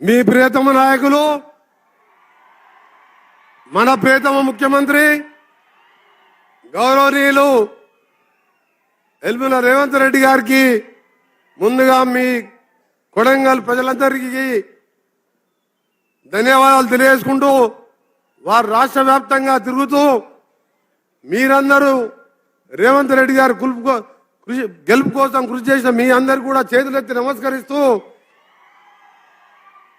మీ ప్రియతమ నాయకులు మన ప్రియతమ ముఖ్యమంత్రి గౌరవనీయులు ఎల్మిల రేవంత్ రెడ్డి గారికి ముందుగా మీ కొడంగల్ ప్రజలందరికీ ధన్యవాదాలు తెలియజేసుకుంటూ వారు రాష్ట్ర వ్యాప్తంగా తిరుగుతూ మీరందరూ రేవంత్ రెడ్డి గారు కృషి గెలుపు కోసం కృషి చేసిన మీ అందరు కూడా చేతులెత్తి నమస్కరిస్తూ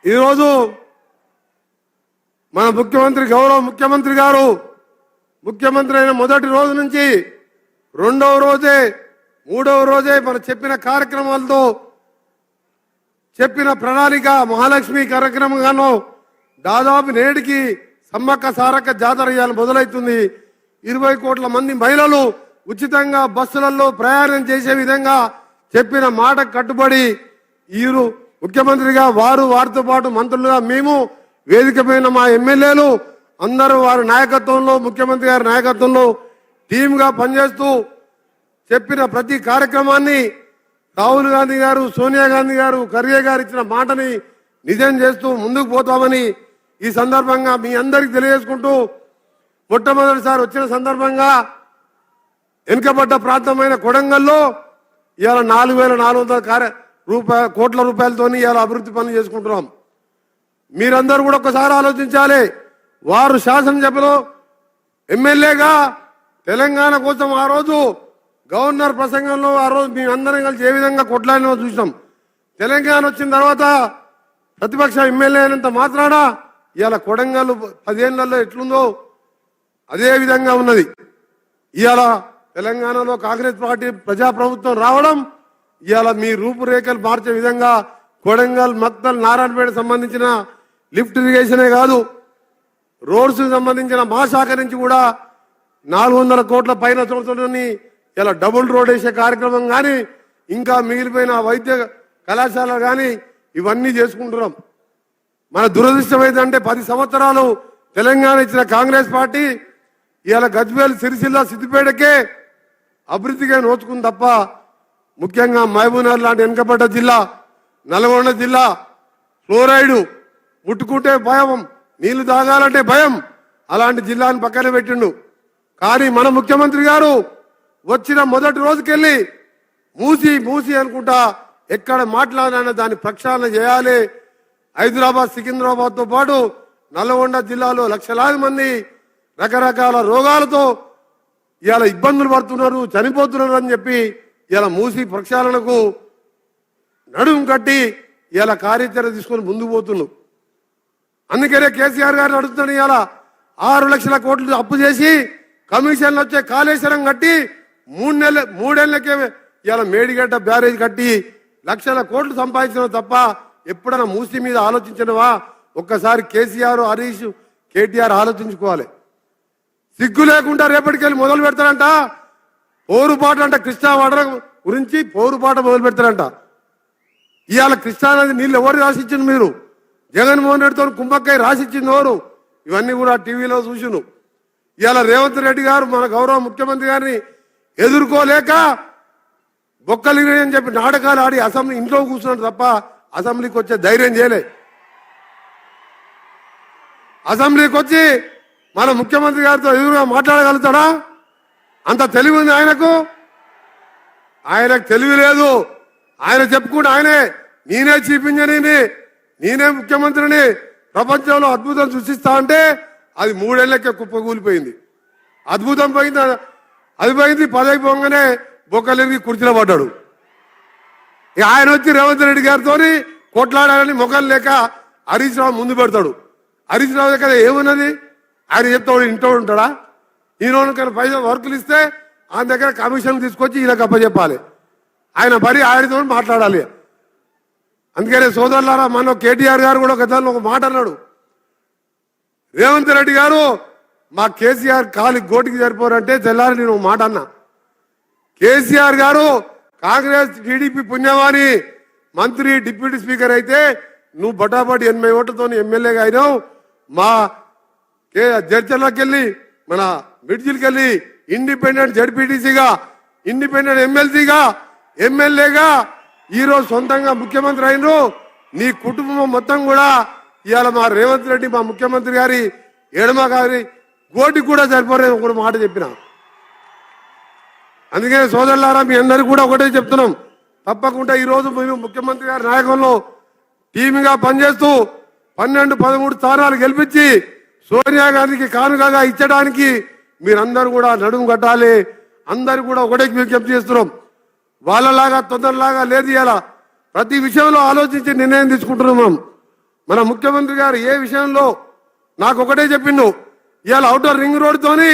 ఈరోజు మన ముఖ్యమంత్రి గౌరవ ముఖ్యమంత్రి గారు ముఖ్యమంత్రి అయిన మొదటి రోజు నుంచి రెండవ రోజే మూడవ రోజే మన చెప్పిన కార్యక్రమాలతో చెప్పిన ప్రణాళిక మహాలక్ష్మి కార్యక్రమంగానో దాదాపు నేటికి సమ్మక్క సారక్క జాతర ఇవాళ మొదలవుతుంది ఇరవై కోట్ల మంది మహిళలు ఉచితంగా బస్సులలో ప్రయాణం చేసే విధంగా చెప్పిన మాట కట్టుబడి ఈరు ముఖ్యమంత్రిగా వారు వారితో పాటు మంత్రులుగా మేము వేదిక మా ఎమ్మెల్యేలు అందరూ వారి నాయకత్వంలో ముఖ్యమంత్రి గారి నాయకత్వంలో టీమ్గా పనిచేస్తూ చెప్పిన ప్రతి కార్యక్రమాన్ని రాహుల్ గాంధీ గారు సోనియా గాంధీ గారు ఖర్గే గారు ఇచ్చిన మాటని నిజం చేస్తూ ముందుకు పోతామని ఈ సందర్భంగా మీ అందరికి తెలియజేసుకుంటూ మొట్టమొదటిసారి వచ్చిన సందర్భంగా వెనుకబడ్డ ప్రాంతమైన కొడంగల్లో ఇవాళ నాలుగు వేల నాలుగు వందల కార్య రూపాయ కోట్ల రూపాయలతోని ఇలా అభివృద్ధి పనులు చేసుకుంటున్నాం. మీరందరూ కూడా ఒకసారి ఆలోచించాలి. వారు శాసనసభలో ఎమ్మెల్యేగా తెలంగాణ కోసం ఆ రోజు గవర్నర్ ప్రసంగంలో ఆ రోజు మేము అందరం కలిసి ఏ విధంగా కొట్లాడినో చూసాం తెలంగాణ వచ్చిన తర్వాత ప్రతిపక్ష ఎమ్మెల్యే అయినంత మాత్రాన ఇవాళ కొడంగల్ పదేళ్ళలో ఎట్లుందో అదే విధంగా ఉన్నది. ఇవాళ తెలంగాణలో కాంగ్రెస్ పార్టీ ప్రజాప్రభుత్వం రావడం ఇవాళ మీ రూపురేఖలు మార్చే విధంగా కొడంగల్ మక్తల్ నారాయణపేట సంబంధించిన లిఫ్ట్ ఇరిగేషనే కాదు రోడ్స్ సంబంధించిన మా శాఖ నుంచి కూడా నాలుగు వందల కోట్ల పైన చూడని ఇలా డబుల్ రోడ్ వేసే కార్యక్రమం కానీ ఇంకా మిగిలిపోయిన వైద్య కళాశాల కానీ ఇవన్నీ చేసుకుంటున్నాం. మన దురదృష్టం ఏంటంటే పది సంవత్సరాలు తెలంగాణ ఇచ్చిన కాంగ్రెస్ పార్టీ ఇవాళ గజ్వేల్ సిరిసిల్ల సిద్దిపేటకే అభివృద్ధిగా నోచుకుంది తప్ప ముఖ్యంగా మహబూబ్నగర్ లాంటి వెనుకబడ్డ జిల్లా నల్గొండ జిల్లా ఫ్లోరైడు ముట్టుకుంటే భయం నీళ్ళు తాగాలంటే భయం అలాంటి జిల్లాను పక్కన పెట్టిండు. కానీ మన ముఖ్యమంత్రి గారు వచ్చిన మొదటి రోజుకెళ్ళి మూసి మూసి అనుకుంటా ఎక్కడ మాట్లాడినా దాన్ని ప్రక్షాళన చేయాలి. హైదరాబాద్ సికింద్రాబాద్తో పాటు నల్గొండ జిల్లాలో లక్షలాది మంది రకరకాల రోగాలతో ఇవాళ ఇబ్బందులు పడుతున్నారు చనిపోతున్నారు అని చెప్పి ఇలా మూసి ప్రక్షాళనకు నడుము కట్టి ఇలా కార్యాచరణ తీసుకొని ముందుకు పోతున్నాం అందుకనే కేసీఆర్ గారిని అడుగుతున్నాడు ఇలా ఆరు లక్షల కోట్లు అప్పు చేసి కమిషన్లు వచ్చే కాళేశ్వరం కట్టి మూడు నెలల మూడేళ్ళకే ఇలా మేడిగడ్డ బ్యారేజ్ కట్టి లక్షల కోట్లు సంపాదించిన తప్ప ఎప్పుడైనా మూసి మీద ఆలోచించినవా ఒక్కసారి కేసీఆర్ హరీష్ కేటీఆర్ ఆలోచించుకోవాలి. సిగ్గు లేకుండా రేపటికెళ్ళి మొదలు పెడతారంట. పోరుపాట అంట కృష్ణా వాటర్ గురించి పోరుపాట మొదలు పెడతారంట. ఇవాళ కృష్ణా నది నీళ్ళు ఎవరు రాసిచ్చింది మీరు? జగన్మోహన్ రెడ్డితో కుంభక్కై రాసిచ్చింది ఎవరు? ఇవన్నీ కూడా టీవీలో చూసిను ఇవాళ రేవంత్ రెడ్డి గారు మన గౌరవ ముఖ్యమంత్రి గారిని ఎదుర్కోలేక బొక్కలిగిరి అని చెప్పి నాటకాలు ఆడి అసెంబ్లీ ఇంట్లో కూర్చున్నాడు తప్ప అసెంబ్లీకి వచ్చే ధైర్యం చేయలే. అసెంబ్లీకి వచ్చి మన ముఖ్యమంత్రి గారితో ఎదురుగా మాట్లాడగలుగుతాడా? అంత తెలివి ఉంది ఆయనకు? ఆయనకు తెలివి లేదు. ఆయన చెప్పుకుంటే ఆయనే. నేనే చీఫ్ ఇంజనీర్ని నేనే ముఖ్యమంత్రిని. ప్రపంచంలో అద్భుతం సృష్టిస్తా అంటే అది మూడేళ్ళకే కుప్పకూలిపోయింది. అద్భుతం పోయింది అది పోయింది పదవి పొంగనే బొక్కలిరిగి కుర్చీలో పడ్డాడు. ఇక ఆయన వచ్చి రేవంత్ రెడ్డి గారితో కొట్లాడాలని ముఖం లేక హరీష్ రావు ముందు పెడతాడు. హరీష్ రావు దగ్గర ఏమున్నది? ఆయన చెప్తాడు ఇంట్లో ఉంటాడా? ఈయన కానీ పైసలు వర్కులు ఇస్తే ఆయన దగ్గర కమిషన్ తీసుకొచ్చి ఈయనకు అప్పచెప్పాలి ఆయన మరి ఆయనతో మాట్లాడాలి. అందుకనే సోదరులారా మన కేటీఆర్ గారు కూడా గతంలో ఒక మాట అన్నాడు. రేవంత్ రెడ్డి గారు మా కేసీఆర్ కాలి గోటికి సరిపోరంటే తెల్లారి నేను ఒక మాట అన్నా. కేసీఆర్ గారు కాంగ్రెస్ టీడీపీ పుణ్యవాణి మంత్రి డిప్యూటీ స్పీకర్ అయితే నువ్వు బటాబటి ఎనభై ఓట్లతో ఎమ్మెల్యేగా అయినావు. మా కే జడ్చర్లకి వెళ్ళి మన మిడ్జిల్కి వెళ్ళి ఇండిపెండెంట్ జడ్పీటీసీగా ఇండిపెండెంట్ ఎమ్మెల్సీగా ఎమ్మెల్యేగా ఈరోజు సొంతంగా ముఖ్యమంత్రి అయినరు. నీ కుటుంబం మొత్తం కూడా ఇవాళ మా రేవంత్ రెడ్డి మా ముఖ్యమంత్రి గారి ఎడమ గారి గోటికి కూడా సరిపోలేదు ఒక మాట చెప్పిన. అందుకే సోదరులారా మీ అందరికీ కూడా ఒకటే చెప్తున్నాం. తప్పకుండా ఈరోజు మేము ముఖ్యమంత్రి గారి నాయకంలో టీమ్గా పనిచేస్తూ పన్నెండు పదమూడు స్థానాలు గెలిపించి సోనియా గాంధీకి కానుకగా ఇచ్చడానికి మీరందరూ కూడా నడుము కట్టాలి. అందరు కూడా ఒకటే విజ్ఞప్తి చేస్తున్నాం. వాళ్ళలాగా తొందరలాగా లేదు ఇలా ప్రతి విషయంలో ఆలోచించి నిర్ణయం తీసుకుంటున్నాం మన. ముఖ్యమంత్రి గారు ఏ విషయంలో నాకు ఒకటే చెప్పిండు. ఇవాళ అవుటర్ రింగ్ రోడ్తోని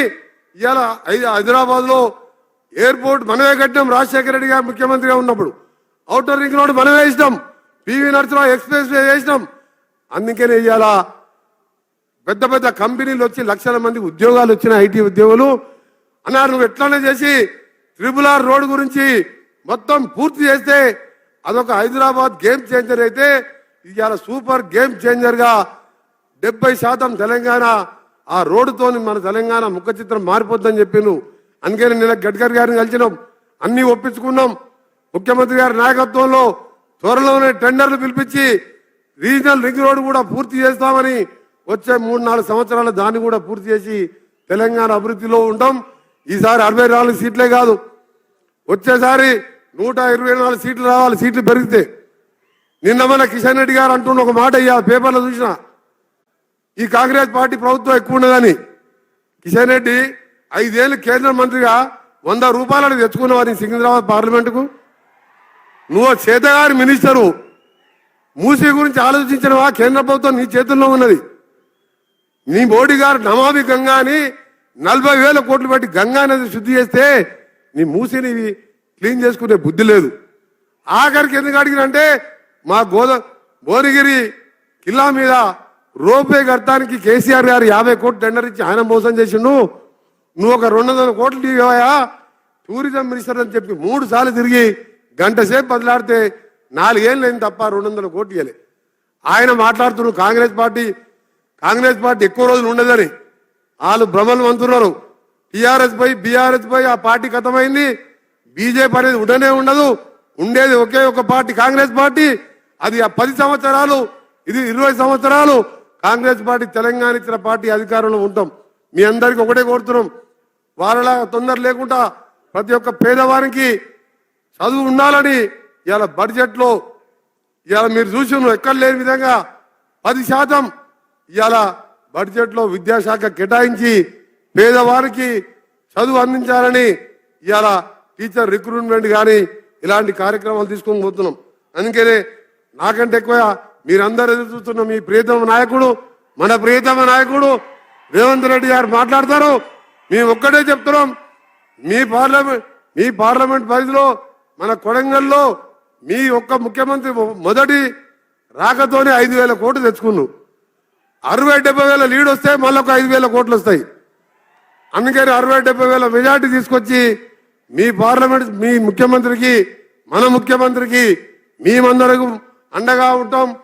ఇవాళ హైదరాబాద్లో ఎయిర్పోర్ట్ మనమే కట్టినాం రాజశేఖర రెడ్డి గారు ముఖ్యమంత్రిగా ఉన్నప్పుడు. అవుటర్ రింగ్ రోడ్ మనమే ఇస్తాం పివి నరసింహ ఎక్స్ప్రెస్ వే చేసినాం అందుకనే ఇవాళ పెద్ద పెద్ద కంపెనీలు వచ్చి లక్షల మంది ఉద్యోగాలు వచ్చిన ఐటీ ఉద్యోగులు అన్నారు నువ్వు ఎట్లానే చేసి ట్రిపుల్ ఆర్ రోడ్ గురించి మొత్తం పూర్తి చేస్తే అదొక హైదరాబాద్ గేమ్ చేంజర్ అయితే ఇవాళ సూపర్ గేమ్ చేంజర్గా డెబ్బై శాతం తెలంగాణ ఆ రోడ్డుతోని మన తెలంగాణ ముఖ చిత్రం మారిపోద్దని చెప్పిండు. అందుకని నిన్న గడ్కరీ గారిని కలిసినాం. అన్ని ఒప్పించుకున్నాం. ముఖ్యమంత్రి గారి నాయకత్వంలో త్వరలోనే టెండర్లు పిలిపించి రీజనల్ రింగ్ రోడ్ కూడా పూర్తి చేస్తామని వచ్చే మూడు నాలుగు సంవత్సరాలు దాన్ని కూడా పూర్తి చేసి తెలంగాణ అభివృద్ధిలో ఉంటాం ఈసారి అరవై నాలుగు సీట్లే కాదు. వచ్చేసారి నూట ఇరవై నాలుగు సీట్లు రావాలి సీట్లు పెరిగితే. నిన్న మన కిషన్ రెడ్డి గారు అంటున్న ఒక మాట అయ్యా పేపర్లో చూసిన. ఈ కాంగ్రెస్ పార్టీ ప్రభుత్వం ఎక్కువ ఉండదని కిషన్ రెడ్డి ఐదేళ్ళు కేంద్ర మంత్రిగా వంద రూపాయలను తెచ్చుకున్నవారు సికింద్రాబాద్ పార్లమెంటుకు. నువ్వు చేతగారి మినిస్టరు. మూసీ గురించి ఆలోచించినవా? కేంద్ర ప్రభుత్వం నీ చేతుల్లో ఉన్నది. నీ మోడీ గారు నమామి గంగా అని నలభై వేల కోట్లు పెట్టి గంగా నది శుద్ధి చేస్తే నీ మూసిని క్లీన్ చేసుకునే బుద్ధి లేదు. ఆఖరికి ఎందుకు అడిగినంటే మా గోద భువనగిరి కిల్లా మీద రోపే కడతానికి కేసీఆర్ గారు యాభై కోట్లు టెండర్ ఇచ్చి ఆయన మోసం చేసిండు. నువ్వు ఒక రెండు వందల కోట్లు ఇవ్వయా టూరిజం మినిస్టర్ అని చెప్పి మూడు సార్లు తిరిగి గంట సేపు బదిలాడితే నాలుగేళ్ళు అయింది తప్ప రెండు వందల కోట్లు ఇవ్వలే ఆయన మాట్లాడుతున్నారు కాంగ్రెస్ పార్టీ కాంగ్రెస్ పార్టీ ఎక్కువ రోజులు ఉండదని వాళ్ళు భ్రమలు వంతున్నారు టిఆర్ఎస్ పై బీఆర్ఎస్ పై ఆ పార్టీ గతమైంది బీజేపీ అనేది ఉండనే ఉండదు. ఉండేది ఒకే ఒక పార్టీ కాంగ్రెస్ పార్టీ. అది ఆ పది సంవత్సరాలు ఇది ఇరవై సంవత్సరాలు. కాంగ్రెస్ పార్టీ తెలంగాణ ఇచ్చిన పార్టీ అధికారంలో ఉంటాం. మీ అందరికి ఒకటే కోరుతున్నాం. వాళ్ళ తొందర లేకుండా ప్రతి ఒక్క పేదవారికి చదువు ఉండాలని ఇవాళ బడ్జెట్లో ఇవాళ మీరు చూసి ఎక్కడ లేని విధంగా పది శాతం ఇవాళ బడ్జెట్లో విద్యాశాఖ కేటాయించి పేదవారికి చదువు అందించాలని ఇవాళ టీచర్ రిక్రూట్మెంట్ కానీ ఇలాంటి కార్యక్రమాలు తీసుకొని పోతున్నాం. అందుకనే నాకంటే ఎక్కువ మీరందరూ ఎదురు చూస్తున్న మీ ప్రియతమ నాయకుడు మన ప్రియతమ నాయకుడు రేవంత్ రెడ్డి గారు మాట్లాడతారు. మేము ఒక్కటే చెప్తున్నాం మీ పార్లమెంట్ మీ పార్లమెంట్ పరిధిలో మన కొడంగల్లో మీ ఒక్క ముఖ్యమంత్రి మొదటి రాకతోనే ఐదు వేల కోట్లు తెచ్చుకున్నాం. అరవై డెబ్బై వేల లీడ్ వస్తే మళ్ళీ ఒక ఐదు వేల కోట్లు వస్తాయి. అందుకని అరవై డెబ్బై వేల మెజార్టీ తీసుకొచ్చి మీ పార్లమెంట్ మీ ముఖ్యమంత్రికి మన ముఖ్యమంత్రికి మేమందరకు అండగా ఉంటాం.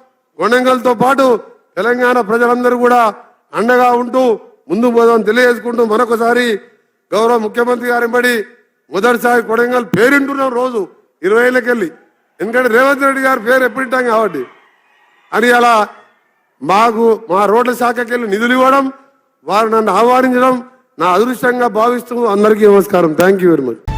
గుణంగల్తో పాటు తెలంగాణ ప్రజలందరూ కూడా అండగా ఉంటూ ముందు పోదాం తెలియజేసుకుంటూ మరొకసారి గౌరవ ముఖ్యమంత్రి గారి బడి మొదటిసారి కొడంగల్ పేరింటున్నాం రోజు ఇరవై ఏళ్ళకెళ్ళి. ఎందుకంటే రేవంత్ రెడ్డి గారి పేరు ఎప్పుడింటాం కాబట్టి. అని అలా మాకు మా రోడ్ల శాఖకి వెళ్ళి నిధులు ఇవ్వడం వారు నన్ను ఆహ్వానించడం నా అదృష్టంగా భావిస్తూ అందరికీ నమస్కారం. Thank you very much